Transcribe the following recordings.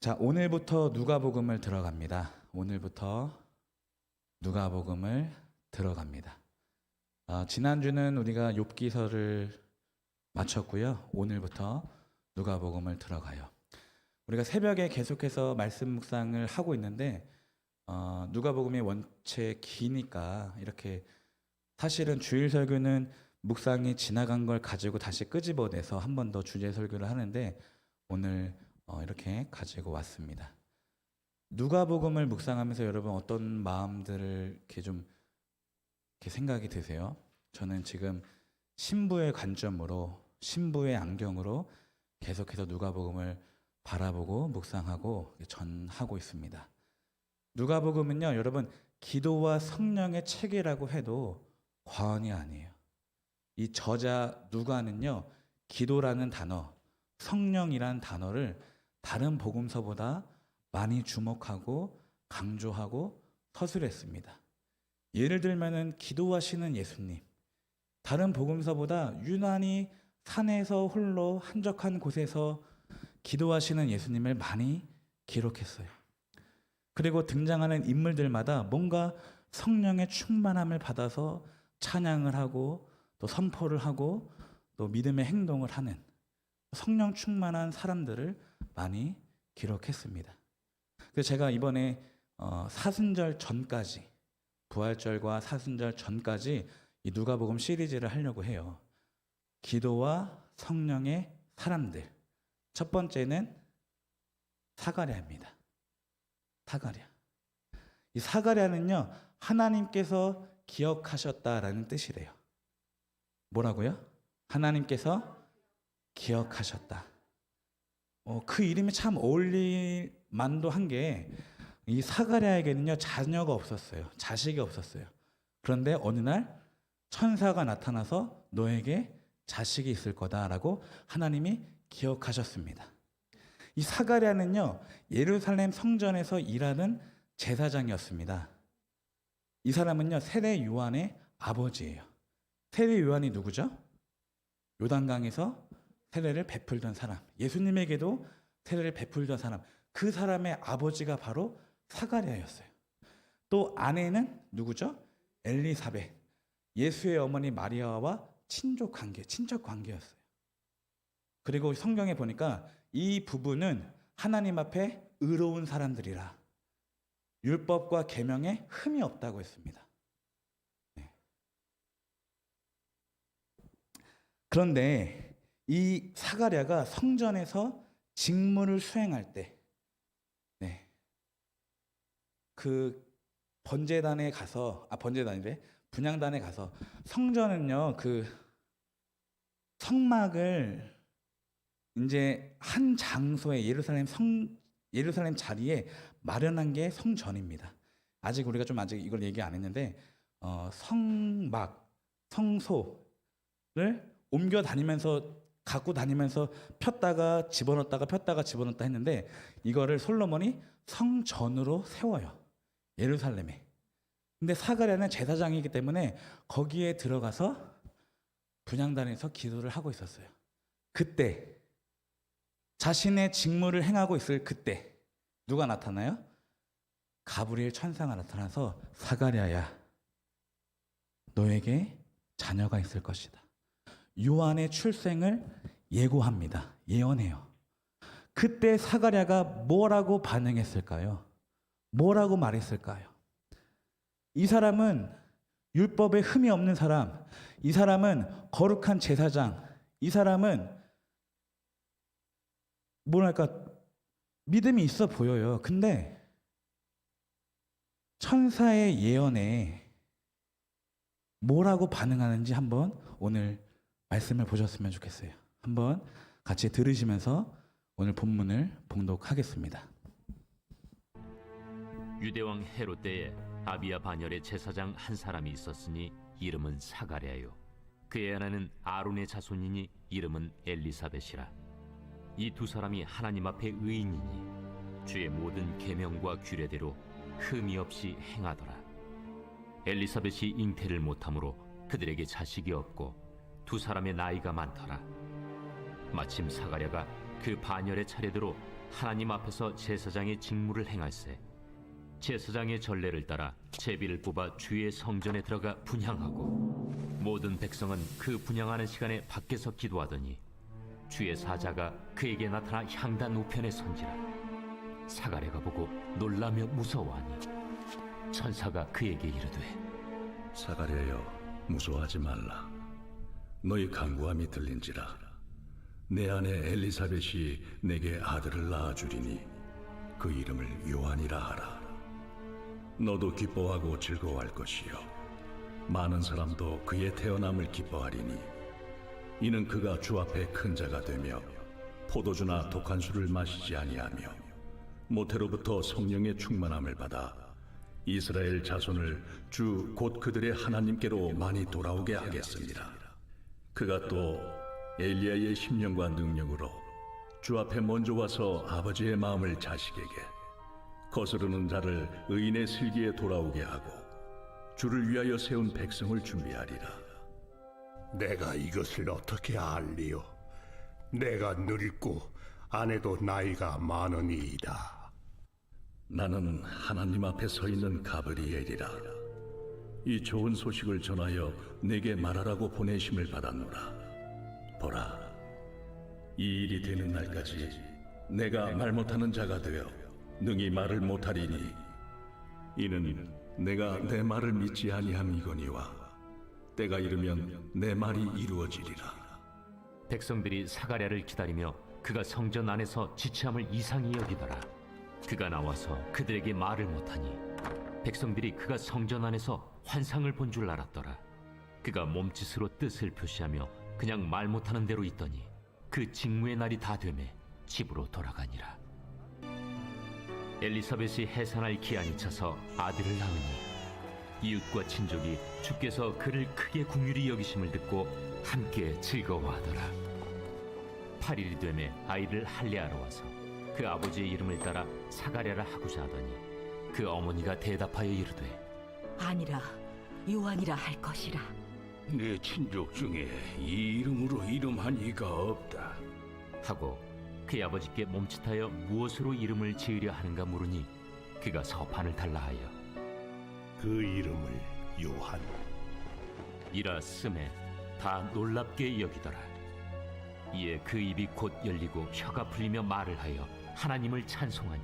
자, 오늘부터 누가복음을 들어갑니다. 오늘부터 누가복음을 들어갑니다. 아, 지난주는 우리가 욥기서를 마쳤고요. 오늘부터 누가복음을 들어가요. 우리가 새벽에 계속해서 말씀 묵상을 하고 있는데 어, 누가복음이 원체 기니까 이렇게 사실은 주일 설교는 묵상이 지나간 걸 가지고 다시 끄집어내서 한 번 더 주제 설교를 하는데 오늘 어, 이렇게 가지고 왔습니다. 누가복음을 묵상하면서 여러분 어떤 마음들을 이렇게 좀 이렇게 생각이 드세요? 저는 지금 신부의 관점으로 신부의 안경으로 계속해서 누가복음을 바라보고 묵상하고 전하고 있습니다. 누가복음은요, 여러분 기도와 성령의 책이라고 해도 과언이 아니에요. 이 저자 누가는요, 기도라는 단어, 성령이란 단어를 다른 복음서보다 많이 주목하고 강조하고 서술했습니다. 예를 들면은 기도하시는 예수님, 다른 복음서보다 유난히 산에서 홀로 한적한 곳에서 기도하시는 예수님을 많이 기록했어요. 그리고 등장하는 인물들마다 뭔가 성령의 충만함을 받아서 찬양을 하고 또 선포를 하고 또 믿음의 행동을 하는 성령 충만한 사람들을 많이 기록했습니다. 그래서 제가 이번에 어, 사순절 전까지 부활절과 사순절 전까지 이 누가복음 시리즈를 하려고 해요. 기도와 성령의 사람들. 첫 번째는 사가랴입니다. 사가랴. 이 사가랴는요 하나님께서 기억하셨다라는 뜻이래요. 뭐라고요? 하나님께서 기억하셨다. 어, 그 이름이 참 어울릴 만도 한 게 이 사가랴에게는요 자녀가 없었어요. 자식이 없었어요. 그런데 어느 날 천사가 나타나서 너에게 자식이 있을 거다라고 하나님이 기억하셨습니다. 이 사가랴는요 예루살렘 성전에서 일하는 제사장이었습니다. 이 사람은요 세례 요한의 아버지예요. 세례 요한이 누구죠? 요단강에서 세례를 베풀던 사람. 예수님에게도 세례를 베풀던 사람. 그 사람의 아버지가 바로 사가랴였어요. 또 아내는 누구죠? 엘리사벳. 예수의 어머니 마리아와 친족 관계, 친척 관계였어요. 그리고 성경에 보니까 이 부부는 하나님 앞에 의로운 사람들이라 율법과 계명에 흠이 없다고 했습니다. 네. 그런데 이 사가랴가 성전에서 직무를 수행할 때, 네, 그 번제단에 가서 아 번제단이래 분양단에 가서 성전은요 그 성막을 이제 한 장소에 예루살렘 성 예루살렘 자리에 마련한 게 성전입니다. 아직 우리가 좀 아직 이걸 얘기 안 했는데 어, 성막 성소를 옮겨 다니면서 갖고 다니면서 폈다가 집어넣었다가 폈다가 집어넣었다 했는데 이거를 솔로몬이 성전으로 세워요. 예루살렘에. 근데 사가랴는 제사장이기 때문에 거기에 들어가서 분양단에서 기도를 하고 있었어요. 그때 자신의 직무를 행하고 있을 그때 누가 나타나요? 가브리엘 천사가 나타나서 사가랴야 너에게 자녀가 있을 것이다. 요한의 출생을 예고합니다. 예언해요. 그때 사가랴가 뭐라고 반응했을까요? 뭐라고 말했을까요? 이 사람은 율법에 흠이 없는 사람, 이 사람은 거룩한 제사장, 이 사람은 뭐랄까 믿음이 있어 보여요. 근데 천사의 예언에 뭐라고 반응하는지 한번 오늘 말씀을 보셨으면 좋겠어요. 한번 같이 들으시면서 오늘 본문을 봉독하겠습니다. 유대왕 헤롯 때에 아비야 반열의 제사장 한 사람이 있었으니 이름은 사가랴요. 그의 아내는 아론의 자손이니 이름은 엘리사벳이라. 이 두 사람이 하나님 앞에 의인이니 주의 모든 계명과 규례대로 흠이 없이 행하더라. 엘리사벳이 잉태를 못함으로 그들에게 자식이 없고 두 사람의 나이가 많더라. 마침 사가랴가 그 반열의 차례대로 하나님 앞에서 제사장의 직무를 행할세. 제사장의 전례를 따라 제비를 뽑아 주의 성전에 들어가 분향하고 모든 백성은 그 분향하는 시간에 밖에서 기도하더니 주의 사자가 그에게 나타나 향단 우편에 선지라. 사가랴가 보고 놀라며 무서워하니 천사가 그에게 이르되 사가랴여 무서워하지 말라 너희 간구함이 들린지라. 내 아내 엘리사벳이 내게 아들을 낳아주리니 그 이름을 요한이라 하라. 너도 기뻐하고 즐거워할 것이요. 많은 사람도 그의 태어남을 기뻐하리니 이는 그가 주 앞에 큰 자가 되며 포도주나 독한 술을 마시지 아니하며 모태로부터 성령의 충만함을 받아 이스라엘 자손을 주 곧 그들의 하나님께로 많이 돌아오게 하겠습니다. 그가 또 엘리야의 심령과 능력으로 주 앞에 먼저 와서 아버지의 마음을 자식에게 거스르는 자를 의인의 슬기에 돌아오게 하고 주를 위하여 세운 백성을 준비하리라. 내가 이것을 어떻게 알리요? 내가 늙고 아내도 나이가 많으니이다. 나는 하나님 앞에 서 있는 가브리엘이라. 이 좋은 소식을 전하여 내게 말하라고 보내심을 받았노라. 보라, 이 일이 되는 날까지 내가 말 못하는 자가 되어 능히 말을 못하리니 이는 내가 내 말을 믿지 아니함이거니와 때가 이르면 내 말이 이루어지리라. 백성들이 사가랴를 기다리며 그가 성전 안에서 지체함을 이상히 여기더라. 그가 나와서 그들에게 말을 못하니 백성들이 그가 성전 안에서 환상을 본 줄 알았더라. 그가 몸짓으로 뜻을 표시하며 그냥 말 못하는 대로 있더니 그 직무의 날이 다 되매 집으로 돌아가니라. 엘리사벳이 해산할 기한이 차서 아들을 낳으니 이웃과 친족이 주께서 그를 크게 궁휼히 여기심을 듣고 함께 즐거워하더라. 8일이 되매 아이를 할례하러 와서 그 아버지의 이름을 따라 사가랴라 하고자 하더니 그 어머니가 대답하여 이르되 아니라 요한이라 할 것이라 내 친족 중에 이 이름으로 이름한 이가 없다. 하고 그의 아버지께 몸짓하여 무엇으로 이름을 지으려 하는가 물으니 그가 서판을 달라 하여 그 이름을 요한. 이라 쓰매 다 놀랍게 여기더라. 이에 그 입이 곧 열리고 혀가 풀리며 말을 하여 하나님을 찬송하니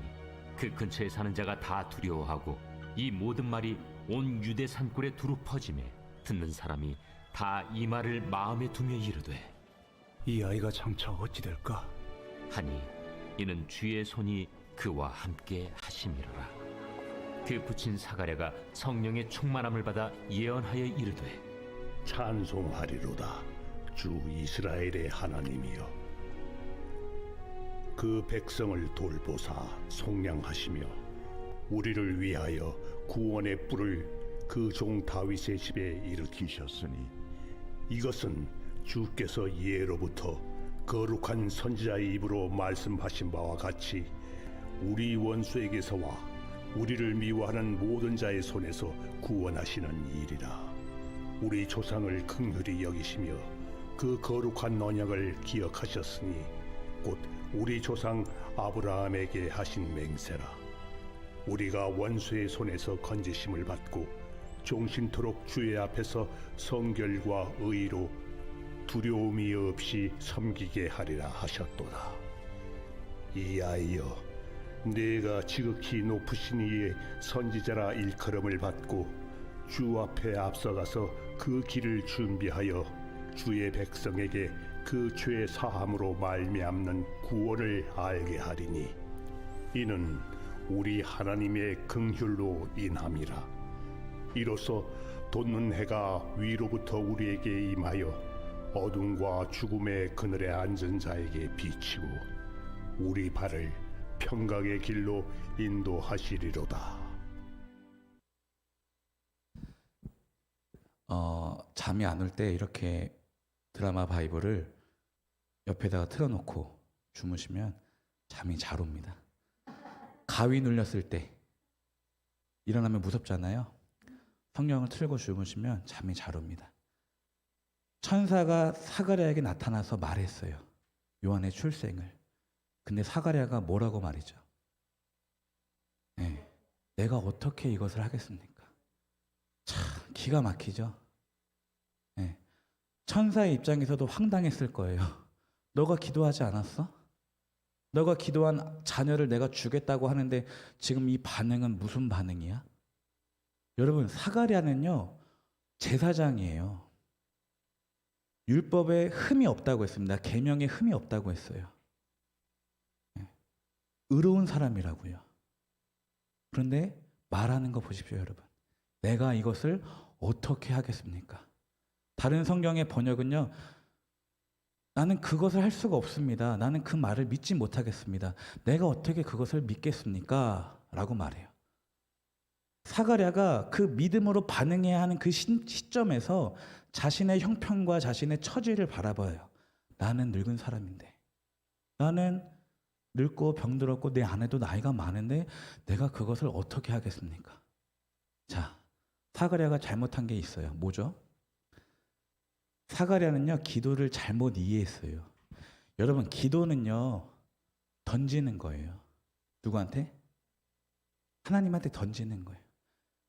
그 근처에 사는 자가 다 두려워하고 이 모든 말이 온 유대 산골에 두루 퍼지매 듣는 사람이 다 이 말을 마음에 두며 이르되 이 아이가 장차 어찌 될까? 하니 이는 주의 손이 그와 함께 하심이로라. 그 붙인 사가랴가 성령의 충만함을 받아 예언하여 이르되 찬송하리로다. 주 이스라엘의 하나님이여. 그 백성을 돌보사 속량하시며 우리를 위하여 구원의 뿔을 그 종 다윗의 집에 일으키셨으니 이것은 주께서 예로부터 거룩한 선지자의 입으로 말씀하신 바와 같이 우리 원수에게서와 우리를 미워하는 모든 자의 손에서 구원하시는 일이라. 우리 조상을 긍휼히 여기시며 그 거룩한 언약을 기억하셨으니 곧 우리 조상 아브라함에게 하신 맹세라 우리가 원수의 손에서 건지심을 받고 종신토록 주의 앞에서 성결과 의로 두려움이 없이 섬기게 하리라 하셨도다. 이 아이여 내가 지극히 높으신 이의 선지자라 일컬음을 받고 주 앞에 앞서가서 그 길을 준비하여 주의 백성에게 그 죄 사함으로 말미암는 구원을 알게 하리니 이는 우리 하나님의 긍휼로 인함이라 이로써 돋는 해가 위로부터 우리에게 임하여 어둠과 죽음의 그늘에 앉은 자에게 비치고 우리 발을 평강의 길로 인도하시리로다. 어, 잠이 안 올 때 이렇게 드라마 바이블을 옆에다가 틀어놓고 주무시면 잠이 잘 옵니다. 가위 눌렸을 때 일어나면 무섭잖아요. 성령을 틀고 주무시면 잠이 잘 옵니다. 천사가 사가랴에게 나타나서 말했어요. 요한의 출생을. 근데 사가랴가 뭐라고 말이죠? 예, 내가 어떻게 이것을 하겠습니까? 참 기가 막히죠. 예, 천사의 입장에서도 황당했을 거예요. 너가 기도하지 않았어? 너가 기도한 자녀를 내가 주겠다고 하는데 지금 이 반응은 무슨 반응이야? 여러분 사가랴는요 제사장이에요. 율법에 흠이 없다고 했습니다. 계명에 흠이 없다고 했어요. 예. 의로운 사람이라고요. 그런데 말하는 거 보십시오, 여러분. 내가 이것을 어떻게 하겠습니까? 다른 성경의 번역은요. 나는 그것을 할 수가 없습니다. 나는 그 말을 믿지 못하겠습니다. 내가 어떻게 그것을 믿겠습니까? 라고 말해요. 사가랴가 그 믿음으로 반응해야 하는 그 시- 시점에서 자신의 형편과 자신의 처지를 바라봐요. 나는 늙은 사람인데. 나는 늙고 병들었고 내 아내도 나이가 많은데 내가 그것을 어떻게 하겠습니까? 자, 사가랴가 잘못한 게 있어요. 뭐죠? 사가랴는요, 기도를 잘못 이해했어요. 여러분, 기도는요, 던지는 거예요. 누구한테? 하나님한테 던지는 거예요.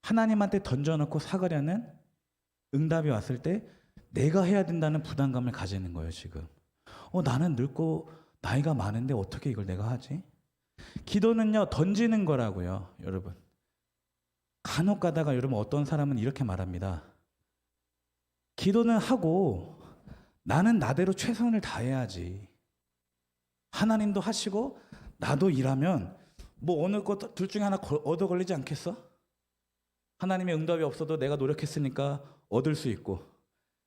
하나님한테 던져놓고 사가랴는 응답이 왔을 때 내가 해야 된다는 부담감을 가지는 거예요, 지금. 어, 나는 늙고 나이가 많은데 어떻게 이걸 내가 하지? 기도는요, 던지는 거라고요, 여러분. 간혹 가다가 여러분 어떤 사람은 이렇게 말합니다. 기도는 하고 나는 나대로 최선을 다해야지. 하나님도 하시고 나도 일하면 뭐 어느 것 둘 중에 하나 거- 얻어 걸리지 않겠어? 하나님의 응답이 없어도 내가 노력했으니까 얻을 수 있고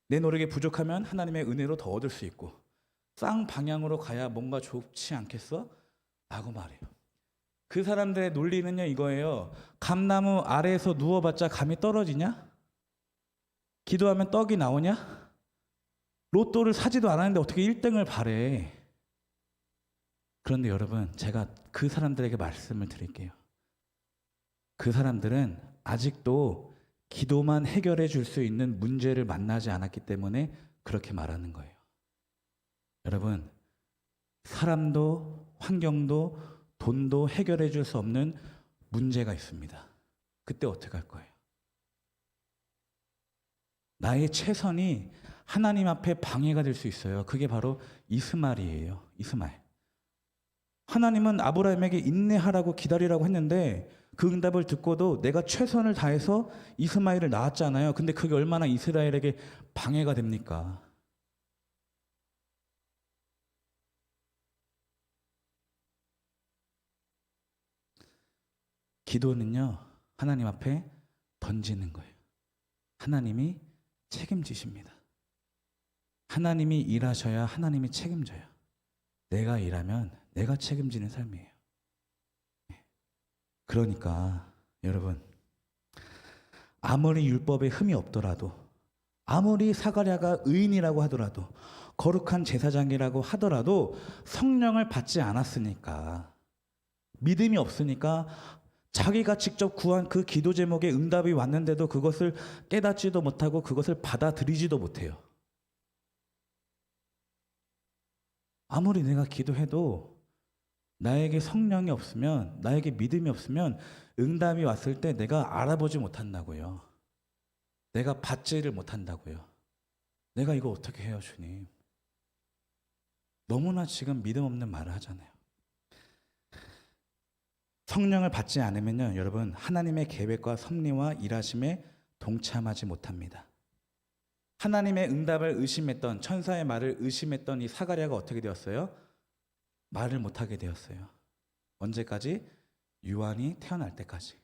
내 노력이 부족하면 하나님의 은혜로 더 얻을 수 있고 쌍 방향으로 가야 뭔가 좋지 않겠어? 라고 말해요. 그 사람들의 논리는요 이거예요. 감나무 아래에서 누워봤자 감이 떨어지냐? 기도하면 떡이 나오냐? 로또를 사지도 않았는데 어떻게 1등을 바래? 그런데 여러분, 제가 그 사람들에게 말씀을 드릴게요. 그 사람들은 아직도 기도만 해결해 줄 수 있는 문제를 만나지 않았기 때문에 그렇게 말하는 거예요. 여러분, 사람도 환경도 돈도 해결해 줄 수 없는 문제가 있습니다. 그때 어떻게 할 거예요? 나의 최선이 하나님 앞에 방해가 될 수 있어요. 그게 바로 이스마엘이에요. 이스마엘. 하나님은 아브라함에게 인내하라고 기다리라고 했는데 그 응답을 듣고도 내가 최선을 다해서 이스마엘을 낳았잖아요. 근데 그게 얼마나 이스라엘에게 방해가 됩니까? 기도는요, 하나님 앞에 던지는 거예요. 하나님이 책임지십니다. 하나님이 일하셔야 하나님이 책임져요. 내가 일하면 내가 책임지는 삶이에요. 네. 그러니까 여러분 아무리 율법에 흠이 없더라도 아무리 사가랴가 의인이라고 하더라도 거룩한 제사장이라고 하더라도 성령을 받지 않았으니까 믿음이 없으니까 자기가 직접 구한 그 기도 제목에 응답이 왔는데도 그것을 깨닫지도 못하고 그것을 받아들이지도 못해요. 아무리 내가 기도해도 나에게 성령이 없으면, 나에게 믿음이 없으면 응답이 왔을 때 내가 알아보지 못한다고요. 내가 받지를 못한다고요. 내가 이거 어떻게 해요, 주님? 너무나 지금 믿음 없는 말을 하잖아요. 성령을 받지 않으면요, 여러분, 하나님의 계획과 섭리와 일하심에 동참하지 못합니다. 하나님의 응답을 의심했던 천사의 말을 의심했던 이 사가랴가 어떻게 되었어요? 말을 못하게 되었어요. 언제까지? 유한이 태어날 때까지.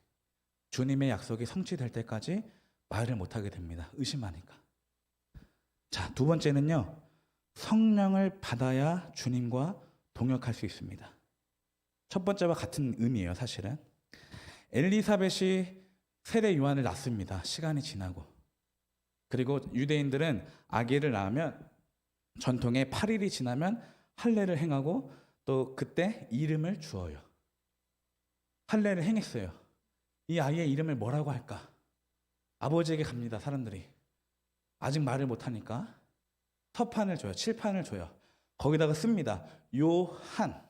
주님의 약속이 성취될 때까지 말을 못하게 됩니다. 의심하니까. 자, 두 번째는요. 성령을 받아야 주님과 동역할 수 있습니다. 첫 번째와 같은 의미예요, 사실은. 엘리사벳이 세례 요한을 낳습니다. 시간이 지나고. 그리고 유대인들은 아기를 낳으면 전통에 8일이 지나면 할례를 행하고 또 그때 이름을 주어요. 할례를 행했어요. 이 아이의 이름을 뭐라고 할까? 아버지에게 갑니다, 사람들이. 아직 말을 못하니까 서판을 줘요. 칠판을 줘요. 거기다가 씁니다. 요한.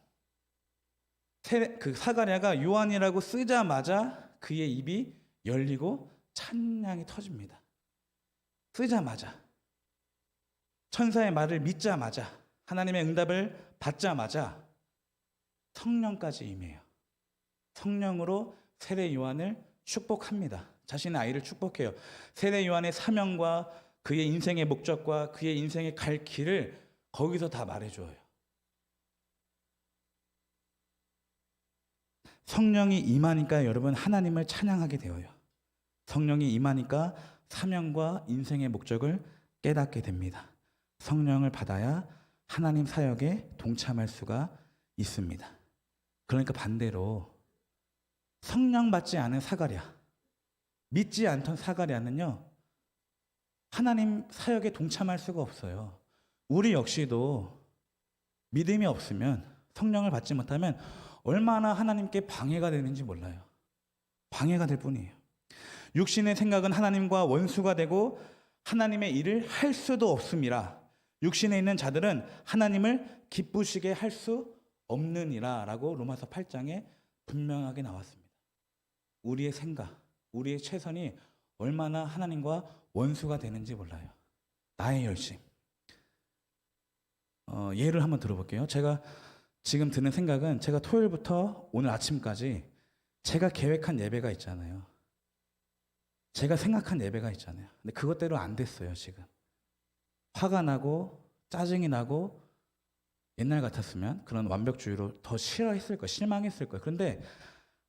세- 그 사가랴가 요한이라고 쓰자마자 그의 입이 열리고 찬양이 터집니다. 쓰자마자 천사의 말을 믿자마자 하나님의 응답을 받자마자 성령까지 임해요. 성령으로 세례 요한을 축복합니다. 자신의 아이를 축복해요. 세례 요한의 사명과 그의 인생의 목적과 그의 인생의 갈 길을 거기서 다 말해줘요. 성령이 임하니까 여러분 하나님을 찬양하게 되어요. 성령이 임하니까 사명과 인생의 목적을 깨닫게 됩니다. 성령을 받아야 하나님 사역에 동참할 수가 있습니다. 그러니까 반대로 성령 받지 않은 사가랴, 믿지 않던 사가랴는요, 하나님 사역에 동참할 수가 없어요. 우리 역시도 믿음이 없으면 성령을 받지 못하면 얼마나 하나님께 방해가 되는지 몰라요. 방해가 될 뿐이에요. 육신의 생각은 하나님과 원수가 되고 하나님의 일을 할 수도 없음이라. 육신에 있는 자들은 하나님을 기쁘시게 할 수 없느니라 라고 로마서 8장에 분명하게 나왔습니다. 우리의 생각, 우리의 최선이 얼마나 하나님과 원수가 되는지 몰라요. 나의 열심. 어, 예를 한번 들어볼게요. 제가 지금 드는 생각은 제가 토요일부터 오늘 아침까지 제가 계획한 예배가 있잖아요. 제가 생각한 예배가 있잖아요. 근데 그것대로 안 됐어요, 지금. 화가 나고 짜증이 나고 옛날 같았으면 그런 완벽주의로 더 싫어했을 거예요. 실망했을 거예요. 그런데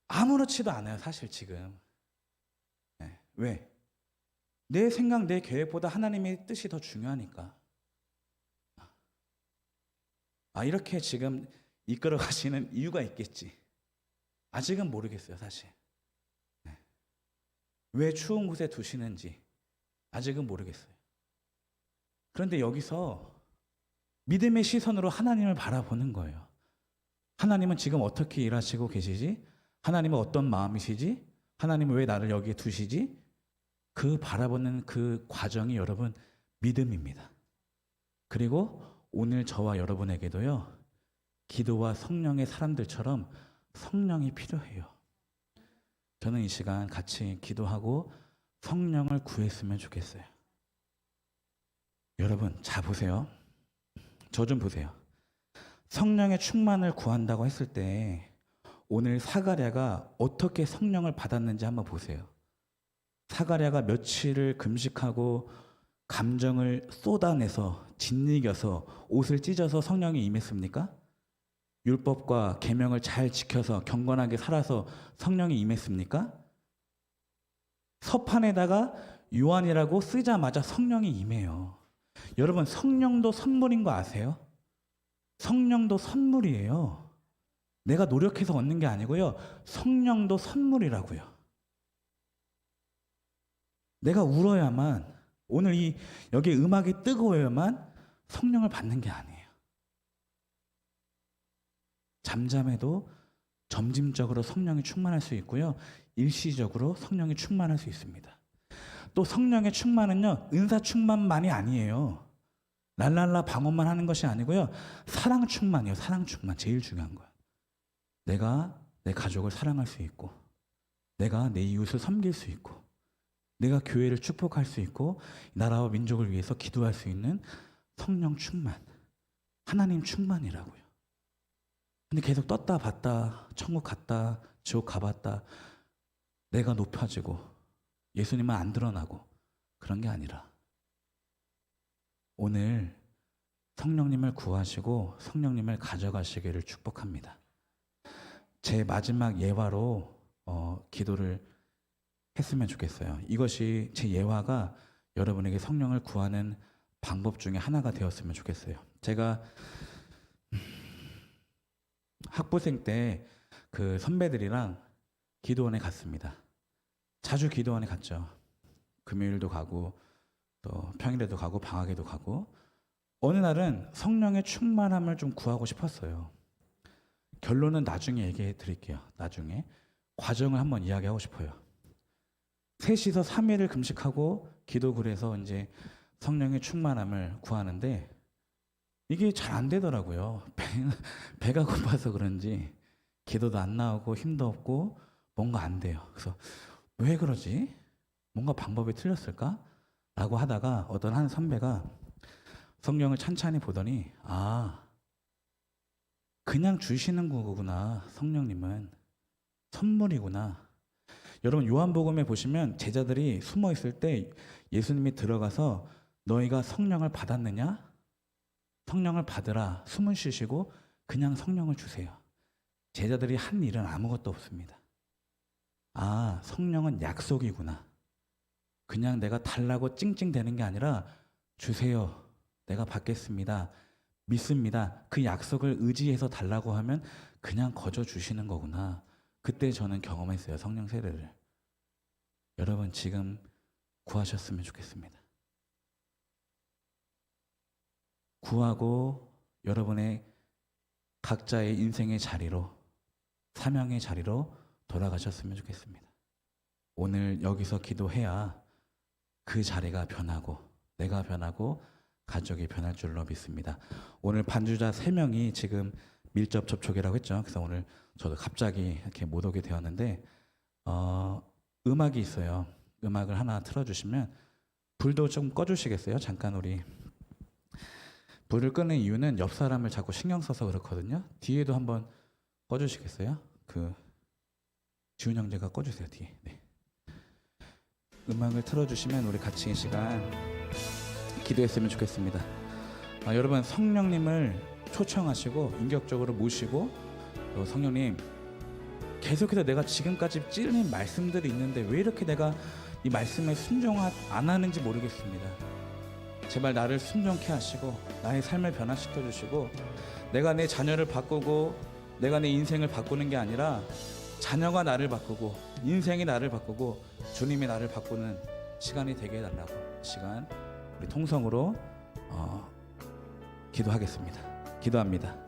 아무렇지도 않아요, 사실 지금. 네. 왜? 내 생각, 내 계획보다 하나님의 뜻이 더 중요하니까. 아, 이렇게 지금 이끌어 가시는 이유가 있겠지. 아직은 모르겠어요, 사실. 네. 왜 추운 곳에 두시는지 아직은 모르겠어요. 그런데 여기서 믿음의 시선으로 하나님을 바라보는 거예요. 하나님은 지금 어떻게 일하시고 계시지? 하나님은 어떤 마음이시지? 하나님은 왜 나를 여기에 두시지? 그 바라보는 그 과정이 여러분 믿음입니다. 그리고 오늘 저와 여러분에게도요, 기도와 성령의 사람들처럼 성령이 필요해요. 저는 이 시간 같이 기도하고 성령을 구했으면 좋겠어요. 여러분, 자 보세요. 저 좀 보세요. 성령의 충만을 구한다고 했을 때 오늘 사가랴가 어떻게 성령을 받았는지 한번 보세요. 사가랴가 며칠을 금식하고 감정을 쏟아내서 짓이겨서 옷을 찢어서 성령이 임했습니까? 율법과 계명을 잘 지켜서 경건하게 살아서 성령이 임했습니까? 서판에다가 요한이라고 쓰자마자 성령이 임해요. 여러분 성령도 선물인 거 아세요? 성령도 선물이에요. 내가 노력해서 얻는 게 아니고요. 성령도 선물이라고요. 내가 울어야만 오늘 이 여기 음악이 뜨거워야만 성령을 받는 게 아니에요. 잠잠해도 점진적으로 성령이 충만할 수 있고요. 일시적으로 성령이 충만할 수 있습니다. 또 성령의 충만은요. 은사 충만만이 아니에요. 랄랄라 방언만 하는 것이 아니고요. 사랑 충만이에요. 사랑 충만. 제일 중요한 거예요. 내가 내 가족을 사랑할 수 있고 내가 내 이웃을 섬길 수 있고 내가 교회를 축복할 수 있고 나라와 민족을 위해서 기도할 수 있는 성령 충만. 하나님 충만이라고요. 근데 계속 떴다 봤다 천국 갔다 지옥 가봤다 내가 높아지고 예수님은 안 드러나고 그런 게 아니라 오늘 성령님을 구하시고 성령님을 가져가시기를 축복합니다. 제 마지막 예화로 어, 기도를 했으면 좋겠어요. 이것이 제 예화가 여러분에게 성령을 구하는 방법 중에 하나가 되었으면 좋겠어요. 제가 학부생 때 그 선배들이랑 기도원에 갔습니다. 자주 기도원에 갔죠. 금요일도 가고 또 평일에도 가고 방학에도 가고 어느 날은 성령의 충만함을 좀 구하고 싶었어요. 결론은 나중에 얘기해 드릴게요. 나중에 과정을 한번 이야기하고 싶어요. 셋이서 3일을 금식하고 기도굴에서 이제 성령의 충만함을 구하는데 이게 잘 안 되더라고요. 배, 배가 고파서 그런지 기도도 안 나오고 힘도 없고 뭔가 안 돼요. 그래서 왜 그러지? 뭔가 방법이 틀렸을까? 라고 하다가 어떤 한 선배가 성령을 찬찬히 보더니 아 그냥 주시는 거구나 성령님은 선물이구나 여러분 요한복음에 보시면 제자들이 숨어 있을 때 예수님이 들어가서 너희가 성령을 받았느냐 성령을 받으라 숨을 쉬시고 그냥 성령을 주세요 제자들이 한 일은 아무것도 없습니다 아 성령은 약속이구나 그냥 내가 달라고 찡찡대는 게 아니라 주세요. 내가 받겠습니다. 믿습니다. 그 약속을 의지해서 달라고 하면 그냥 거저 주시는 거구나. 그때 저는 경험했어요. 성령 세례를. 여러분 지금 구하셨으면 좋겠습니다. 구하고 여러분의 각자의 인생의 자리로 사명의 자리로 돌아가셨으면 좋겠습니다. 오늘 여기서 기도해야 그 자리가 변하고 내가 변하고 가족이 변할 줄로 믿습니다. 오늘 반주자 세 명이 지금 밀접 접촉이라고 했죠. 그래서 오늘 저도 갑자기 이렇게 못 오게 되었는데 어, 음악이 있어요. 음악을 하나 틀어주시면 불도 좀 꺼주시겠어요? 잠깐 우리 불을 끄는 이유는 옆 사람을 자꾸 신경 써서 그렇거든요. 뒤에도 한번 꺼주시겠어요? 그 지훈 형제가 꺼주세요 뒤에. 네. 음악을 틀어주시면 우리 같이 이 시간 기도했으면 좋겠습니다. 아, 여러분 성령님을 초청하시고 인격적으로 모시고 또 성령님 계속해서 내가 지금까지 찔린 말씀들이 있는데 왜 이렇게 내가 이 말씀에 순종 안 하는지 모르겠습니다. 제발 나를 순종케 하시고 나의 삶을 변화시켜 주시고 내가 내 자녀를 바꾸고 내가 내 인생을 바꾸는 게 아니라 자녀가 나를 바꾸고 인생이 나를 바꾸고 주님이 나를 바꾸는 시간이 되게 해달라고 시간 우리 통성으로 어, 기도하겠습니다. 기도합니다.